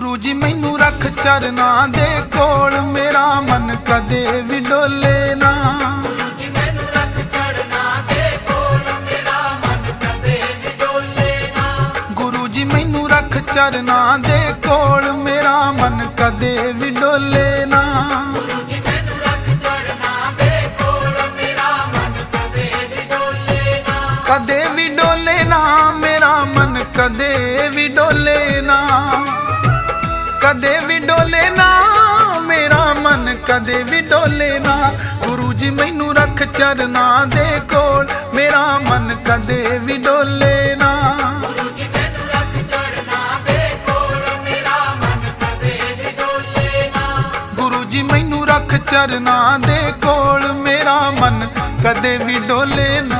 ਗੁਰੂ ਜੀ ਮੈਨੂੰ ਰੱਖ ਚਰਨਾਂ ਦੇ ਕੋਲ। ਮੇਰਾ ਮਨ ਕਦੇ ਵੀ ਡੋਲੇ ਨਾ। ਗੁਰੂ ਜੀ ਮੈਨੂੰ ਰੱਖ ਚਰਨਾਂ ਦੇ ਕੋਲ। ਮੇਰਾ ਮਨ ਕਦੇ ਵੀ ਡੋਲੇ ਨਾ। ਕਦੇ ਵੀ ਡੋਲੇ ਨਾ ਮੇਰਾ ਮਨ ਕਦੇ ਵੀ ਡੋਲੇ ਨਾ। ਕਦੇ ਵੀ ਡੋਲੇ ਨਾ ਮੇਰਾ ਮਨ ਕਦੇ ਵੀ ਡੋਲੇ ਨਾ। ਗੁਰੂ ਜੀ ਮੈਨੂੰ ਰੱਖ ਚਰਨਾਂ ਦੇ ਕੋਲ ਮੇਰਾ ਮਨ ਕਦੇ ਵੀ ਡੋਲੇ ਨਾ। ਜੀ ਮੈਨੂੰ ਰੱਖ ਚੜਨਾ ਦੇ ਕੋਲ ਮੇਰਾ ਮਨ ਕਦੇ ਵੀ ਡੋਲੇ ਨਾ। ਗੁਰੂ ਜੀ ਮੈਨੂੰ ਰੱਖ ਚਰਨਾਂ ਦੇ ਕੋਲ ਮੇਰਾ ਮਨ ਕਦੇ ਵੀ ਡੋਲੇ ਨਾ।